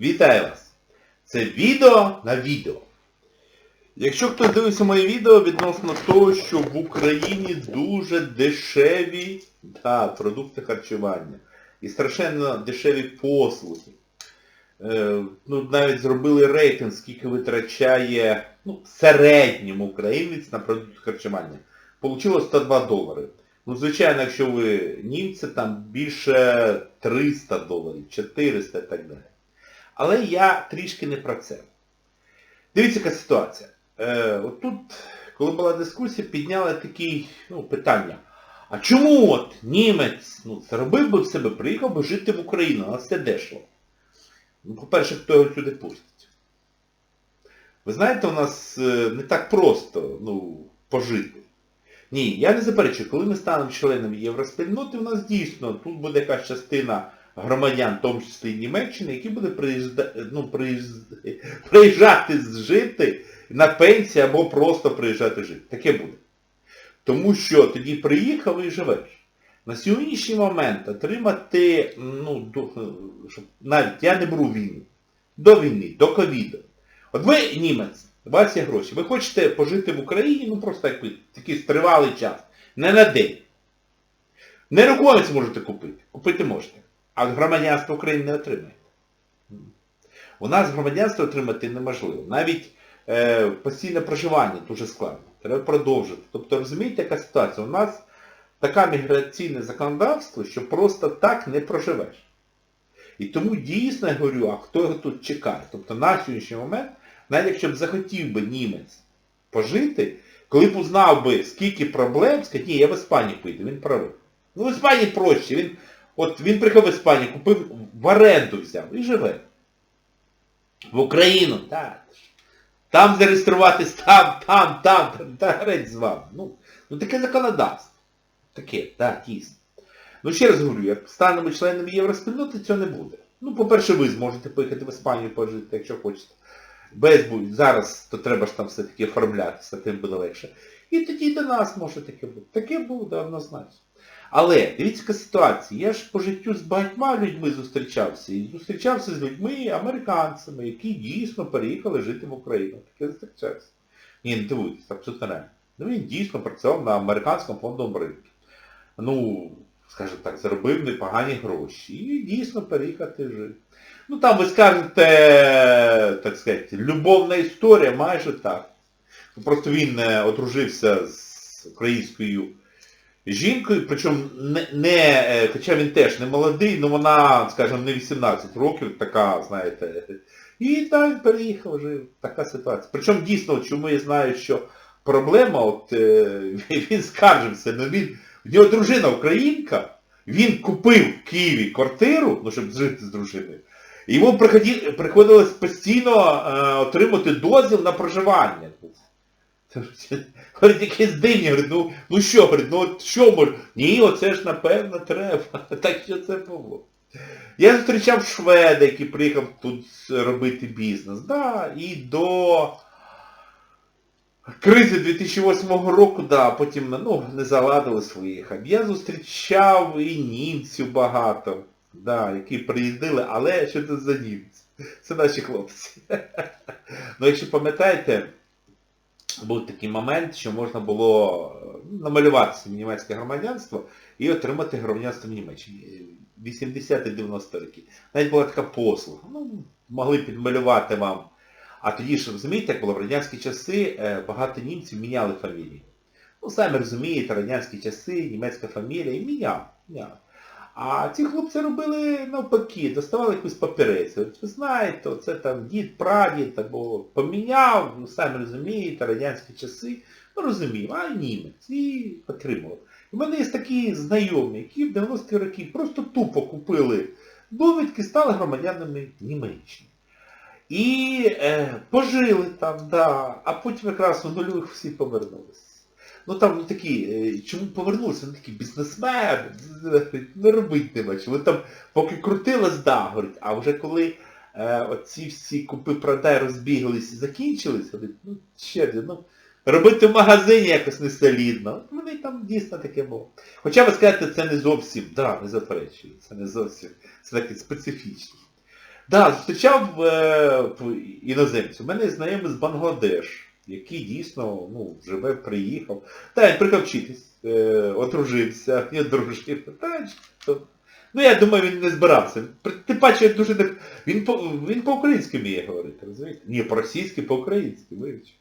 Вітаю вас! Це відео на відео. Якщо хтось дивився моє відео відносно того, що в Україні дуже дешеві да, продукти харчування і страшенно дешеві послуги. Е, ну, навіть зробили рейтинг, скільки витрачає ну, в середньому українець на продукти харчування. Получилось 102 долари. Ну, звичайно, якщо ви німці, там більше 300 доларів, 400 і так далі. Але я трішки не про це. Дивіться, яка ситуація. Е, от тут, коли була дискусія, підняли такі ну, питання. А чому от німець ну, заробив би в себе, приїхав би жити в Україну, а це дешево? Ну, по-перше, хто його сюди пустить? Ви знаєте, у нас е, не так просто ну, пожити. Ні, я не заперечую, коли ми станемо членами євроспільноти, у нас дійсно тут буде якась частина громадян, в тому числі Німеччини, які буде приїжджати, ну, приїзд- приїжджати жити на пенсію або просто приїжджати жити. Таке буде. Тому що тоді приїхав і живеш. На сьогоднішній момент отримати, ну, до, щоб, навіть я не беру війну, до війни, до ковіду. От ви німець, у вас є гроші, ви хочете пожити в Україні, ну просто як ви, такий тривалий час, не на день. Нерухомість можете купити, купити можете, а громадянство України не отримаєте. У нас громадянство отримати неможливо. Навіть е, постійне проживання дуже складно. Треба продовжити. Тобто розумієте, яка ситуація? У нас таке міграційне законодавство, що просто так не проживеш. І тому дійсно я говорю, а хто його тут чекає? Тобто на сьогоднішній момент, навіть якщо б захотів би німець пожити, коли б узнав би, скільки проблем, сказати, ні, я в Іспанію поїду, він правий. Ну в Іспанії проще. Він, от він приїхав в Іспанію, купив, в оренду взяв і живе. В Україну, так. Там зареєструватись, там, там, там, там, та греть з вами. Ну, ну таке законодавство. Таке, так, дійсно. Ну ще раз говорю, як станемо членами євроспільноти, цього не буде. Ну, по-перше, ви зможете поїхати в Іспанію пожити, якщо хочете. Без будь. Зараз то треба ж там все-таки оформлятися, тим буде легше. І тоді до нас може таке бути. Таке буде однозначно. Але, дивіться, яка ситуація. Я ж по життю з багатьма людьми зустрічався. І зустрічався з людьми, американцями, які дійсно переїхали жити в Україну. Таке зустрічався. Ні, не дивуйтесь, абсолютно реально. Ну він дійсно працював на американському фондовому ринку. Ну, скажімо так, заробив непогані гроші. І дійсно переїхати жити. Ну там ви скажете, так сказати, любовна історія, майже так. Просто він е, одружився з українською жінкою, причому не, не, е, хоча він теж не молодий, але вона, скажімо, не 18 років, така, знаєте. І він переїхав, жив. Така ситуація. Причому дійсно, чому я знаю, що проблема, от е, він скаржився, ну він, в нього дружина українка, він купив в Києві квартиру, ну щоб жити з дружиною, йому приходилось постійно е, отримати дозвіл на проживання. Говорить, якісь дивні, говорить, ну, ну що, говорить, ну от що може? Ні, оце ж напевно треба. Так що це було. Я зустрічав шведа, який приїхав тут робити бізнес. Да, і до кризи 2008 року, да, потім ну, не заладили своїх. Я зустрічав і німців багато, да, які приїздили, але що це за німці? Це наші хлопці. Ну, якщо пам'ятаєте, був такий момент, що можна було е, намалювати собі німецьке громадянство і отримати громадянство в Німеччині. 80-90 роки. Навіть була така послуга. Ну, могли підмалювати вам. А тоді ж, розумієте, як було в радянські часи, е, багато німців міняли фамілії. Ну, самі розумієте, радянські часи, німецька фамілія, і міняв. міняв. А ці хлопці робили навпаки, доставали якусь папірець. Ви знаєте, це там дід, прадід, або поміняв, ну самі розумієте, радянські часи, ну розумів, а німець. І отримав. У мене є такі знайомі, які в 90-ті роки просто тупо купили довідки, стали громадянами Німеччини. І е, пожили там, да, а потім якраз у нульових всі повернулися. Ну там ну, такі, е, чому повернулися? Ну такі бізнесмени, не робить нема чого. Там поки крутилось, да, говорить, а вже коли е, оці всі купи-продай розбіглись і закінчились, говорить, ну ще, ну, робити в магазині якось не солідно. От Вони там дійсно таке було. Хоча ви скажете, це не зовсім, да, не заперечую, це не зовсім, це таке специфічно. Да, зустрічав е, іноземців. У мене знайомий з Бангладеш, який дійсно ну, живе, приїхав. Та, він приїхав вчитись, е, одружився, і одружив. Та, ну я думаю, він не збирався. Тим паче, я дуже не... Він, по, він по-українськи вміє говорити, розумієте? Ні, по-російськи, по-українськи, вивчив.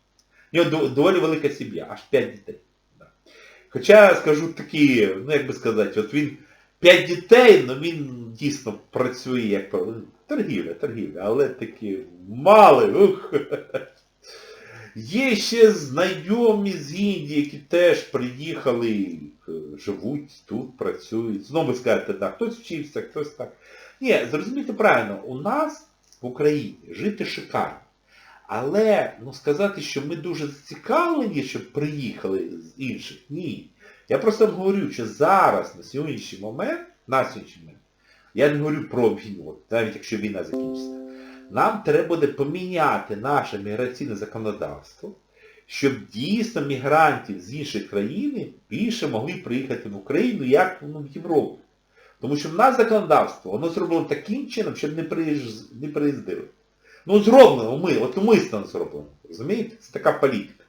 У нього доволі велика сім'я, аж 5 дітей. Хоча, скажу такі, ну як би сказати, от він 5 дітей, ну він дійсно працює як торгівля, торгівля, але такі мали, ух. Є ще знайомі з Індії, які теж приїхали, е, живуть тут, працюють. Знову скажете, так, хтось вчився, хтось так. Ні, зрозумійте правильно, у нас в Україні жити шикарно. Але ну, сказати, що ми дуже зацікавлені, щоб приїхали з інших, ні. Я просто говорю, що зараз, на сьогоднішній момент, на сьогоднішній момент, я не говорю про війну, навіть якщо війна закінчиться, нам треба буде поміняти наше міграційне законодавство, щоб дійсно мігрантів з інших країн більше могли приїхати в Україну, як ну, в Європу. Тому що в нас законодавство, воно зроблено таким чином, щоб не, не приїздили. Ну зроблено, ми, от умисно зроблено. Розумієте? Це така політика.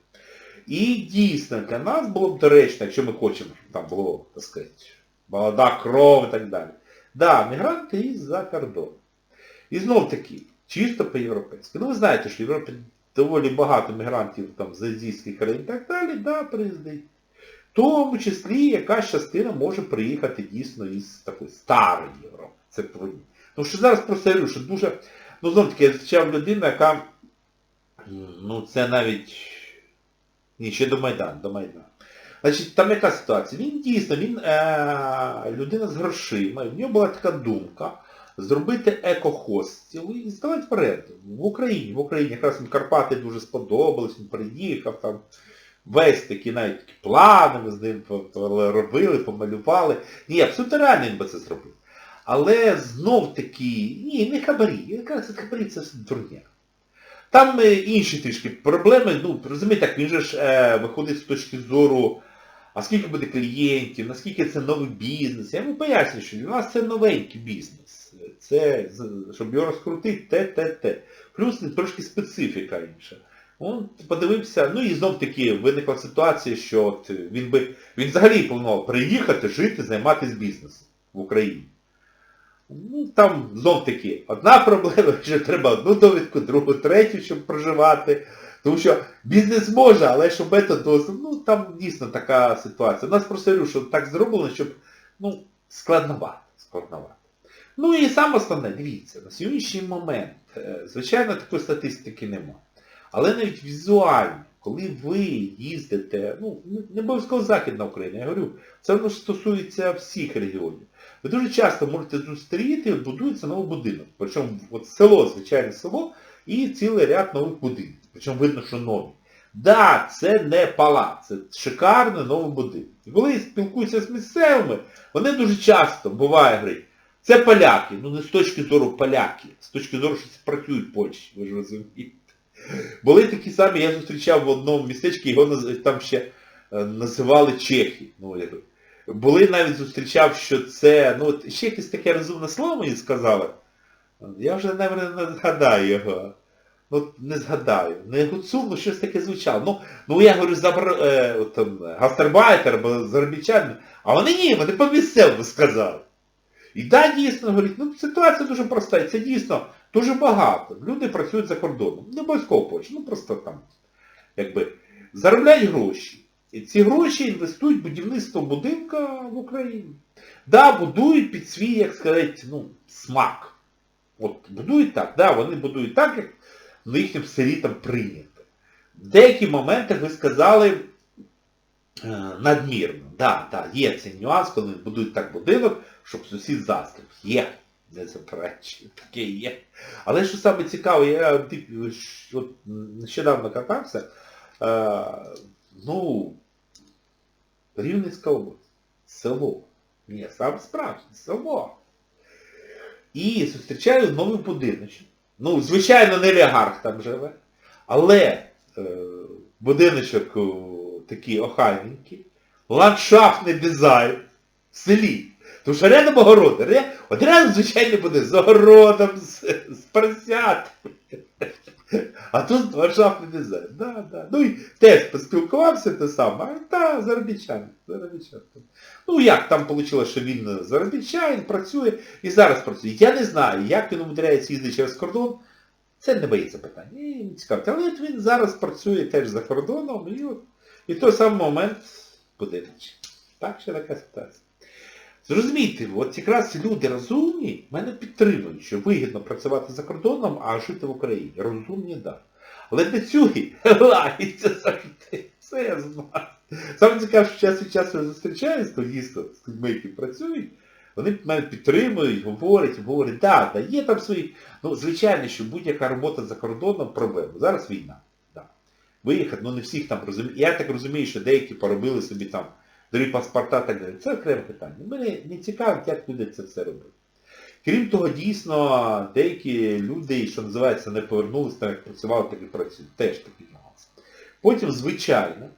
І дійсно для нас було б доречно, якщо ми хочемо, щоб там було, так сказати, молода кров і так далі. Да, мігранти із-за кордону. І знов таки, чисто по-європейськи. Ну ви знаєте, що в Європі доволі багато мігрантів там, з азійських країн і так далі, да, приїздить. В тому числі якась частина може приїхати дійсно із такої старої Європи. Це повинні. Тому що зараз просто я що дуже... Ну, знов таки, я зустрічав людину, яка... Ну, це навіть... Ні, ще до Майдану, до Майдану. Значить, там яка ситуація? Він дійсно, він е- людина з грошима, в нього була така думка зробити екохостіли і здавати в оренду. В Україні, в Україні. Якраз їм Карпати дуже сподобались, він приїхав там. Весь такі навіть такі плани ми з ним робили, помалювали. Ні, абсолютно реально він би це зробив. Але знов таки, ні, не хабарі. Якраз хабарі це все дурня. Там е, інші трішки проблеми, ну, розумієте, так, він же ж е, виходить з точки зору, а скільки буде клієнтів, наскільки це новий бізнес. Я йому пояснюю, що для нас це новенький бізнес. Це, щоб його розкрутити, те, те, те. Плюс трошки специфіка інша. Он подивився, ну і знов таки виникла ситуація, що от він би, він взагалі планував приїхати, жити, займатися бізнесом в Україні. Ну, там знов таки одна проблема, що треба одну довідку, другу, третю, щоб проживати. Тому що бізнес може, але щоб це досить, ну там дійсно така ситуація. У нас просто говорю, що так зроблено, щоб, ну, складновато, складновато. Ну і саме основне, дивіться, на сьогоднішній момент, е, звичайно, такої статистики немає. Але навіть візуально, коли ви їздите, ну, не обов'язково Західна Україна, я говорю, це воно стосується всіх регіонів. Ви дуже часто можете зустріти, будується новий будинок. Причому от село, звичайне село, і цілий ряд нових будинків. Причому видно, що нові. Да, це не палац, це шикарний новий будинок. І коли я спілкуюся з місцевими, вони дуже часто буває говорять, це поляки, ну не з точки зору поляки, з точки зору, що це працюють в Польщі, ви ж розумієте. Були такі самі, я зустрічав в одному містечку, його там ще е, називали Чехи. Ну, я. Були навіть зустрічав, що це, ну от ще якесь таке розумне слово мені сказали. Я вже навіть не згадаю його. Ну, не згадаю. Не гуцул, ну щось таке звучало. Ну, ну я говорю, забр... е, там, гастарбайтер або заробітчанин, а вони ні, вони по місцевому сказали. І да, дійсно, говорить, ну ситуація дуже проста, і це дійсно дуже багато. Люди працюють за кордоном. Не обов'язково Польща, ну просто там, якби, заробляють гроші. І ці гроші інвестують в будівництво будинка в Україні. Да, будують під свій, як сказати, ну, смак. От будують так, да, вони будують так, як на їхньому селі там прийнято. В деяких моментах ви сказали е, надмірно. Да, да, є цей нюанс, коли будують так будинок, щоб сусід застрів. Є. Не заперечую, таке є. Але що саме цікаве, я от, нещодавно катався, е, ну, Рівненська область, село. Ні, саме справжнє, село. І зустрічаю новий будиночок. Ну, звичайно, не олігарх там живе, але е, будиночок о, такий охайненький, ландшафтний дизайн в селі. Тому що рядом огороди. От рядом, звичайно, буде з огородом, з, з поросятами. А тут ландшафтний дизайн. Да, да. Ну і теж поспілкувався те саме, а та, заробітчан. заробітчан. Ну як там вийшло, що він заробітчан, працює і зараз працює. Я не знаю, як він умудряється їздити через кордон. Це не боїться питання. І не цікаво. Але він зараз працює теж за кордоном і от і той самий момент буде річ. Так що така ситуація. Зрозумійте, от якраз люди розумні мене підтримують, що вигідно працювати за кордоном, а жити в Україні. Розумні, так. Да. Але для цього лагиться завжди. Це я знаю. Саме цікаво, що час від часу я зустрічаюсь, то дійсно з людьми, які працюють, вони мене підтримують, говорять, говорять, да, да, є там свої. Ну, звичайно, що будь-яка робота за кордоном проблема. Зараз війна. Да. Виїхати, ну не всіх там розуміють. Я так розумію, що деякі поробили собі там дорогі паспорта так далі. Це окреме питання. Мене не цікавить, як люди це все роблять. Крім того, дійсно, деякі люди, що називається, не повернулися, так як працювали, так і працюють. Теж такий нюанс. Потім, звичайно,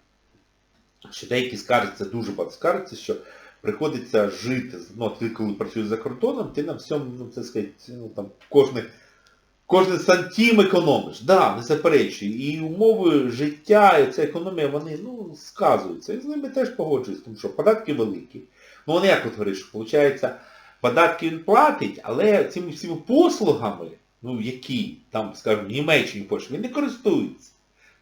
що деякі скаржаться, дуже багато скаржаться, що приходиться жити, ну, ти коли працюєш за кордоном, ти на всьому, ну, це сказати, ну, там, кожне, кожен сантім економиш. Да, не заперечую. І умови життя, і ця економія, вони, ну, сказуються. І з ними теж погоджуюсь, тому що податки великі. Ну, вони як от говориш, виходить, податки він платить, але цими всіма послугами, ну, які, там, скажімо, в Німеччині Польщі, він не користується.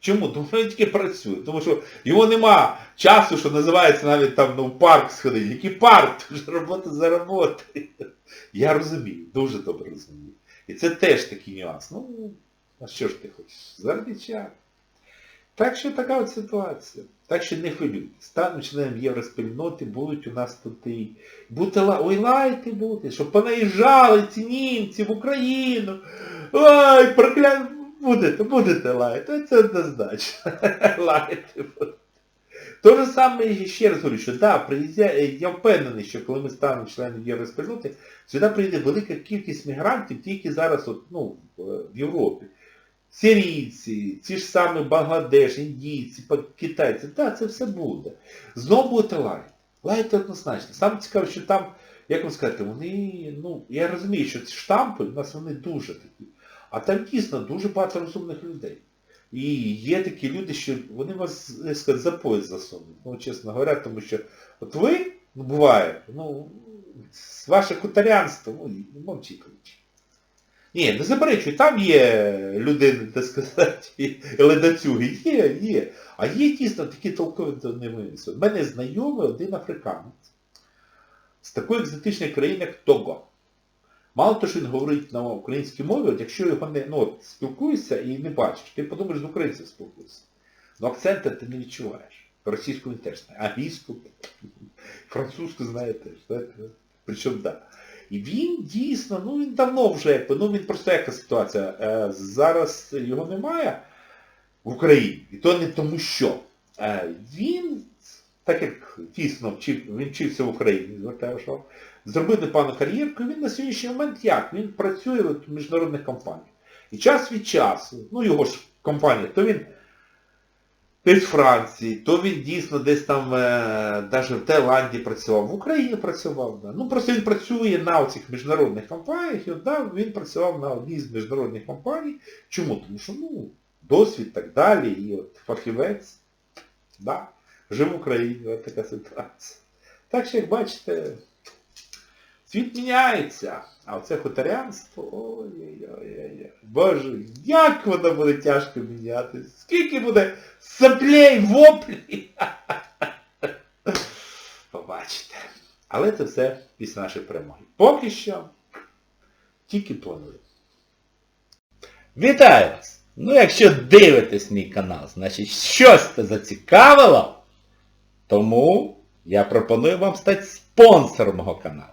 Чому? Тому що він тільки працює. Тому що його нема часу, що називається навіть там ну, парк сходити. Який парк? Вже робота за роботою. Я розумію, дуже добре розумію. І це теж такий нюанс. Ну, а що ж ти хочеш? Заробітчан. Так що така от ситуація. Так що не хвилюйтесь. Стану членом євроспільноти, будуть у нас тут і... Будете ла... Ой, лайте будете, щоб понаїжджали ці німці в Україну. Ой, прокля... Будете, будете лаяти, це однозначно. Лаяти будете. То же саме, ще раз говорю, що да, приїздя... я впевнений, що коли ми станемо членом Євроспільноти, сюди прийде велика кількість мігрантів, тільки зараз от, ну, в Європі. Сирійці, ці ж самі Бангладеш, індійці, китайці, так, да, це все буде. Знову будете лаяти. Лаяти однозначно. Саме цікаво, що там, як вам сказати, вони, ну, я розумію, що ці штампи у нас вони дуже такі. А там дійсно дуже багато розумних людей. І є такі люди, що вони вас, як сказати, за пояс засунуть. Ну, чесно говоря, тому що от ви, ну, буває, ну, ваше хуторянство, ну, мовчіть лучше. Ні, не заперечуй, там є людини, так сказати, ледацюги, є, є. А є дійсно такі толкові до ними. У мене знайомий один африканець з такої екзотичної країни, як Того. Мало того, що він говорить на українській мові, от якщо його не ну, от, спілкуєшся і не бачиш, ти подумаєш, з українцем спілкуєшся. Ну акцента ти не відчуваєш. Російську він теж знає, англійську, французьку знає теж. знаєте. Причому так. Да. І він дійсно, ну він давно вже, ну він просто яка ситуація. Е, зараз його немає в Україні. І то не тому що. Е, він, так як дійсно вчив, він вчився в Україні, звертаю, що зробив непевну кар'єрку, він на сьогоднішній момент як? Він працює в міжнародних компаніях. І час від часу, ну його ж компанія, то він в Франції, то він дійсно десь там, навіть в Таїланді працював, в Україні працював. Да. Ну просто він працює на цих міжнародних компаніях, і от, да, він працював на одній з міжнародних компаній. Чому? Тому що, ну, досвід так далі, і от фахівець, да, жив в Україні, от така ситуація. Так що, як бачите, світ міняється. А оце хуторянство, ой-ой-ой, Боже, як воно буде тяжко міняти. Скільки буде соплей, воплі. Побачите. Але це все після нашої перемоги. Поки що тільки планую. Вітаю вас! Ну якщо дивитесь мій канал, значить щось це зацікавило, тому я пропоную вам стати спонсором мого каналу.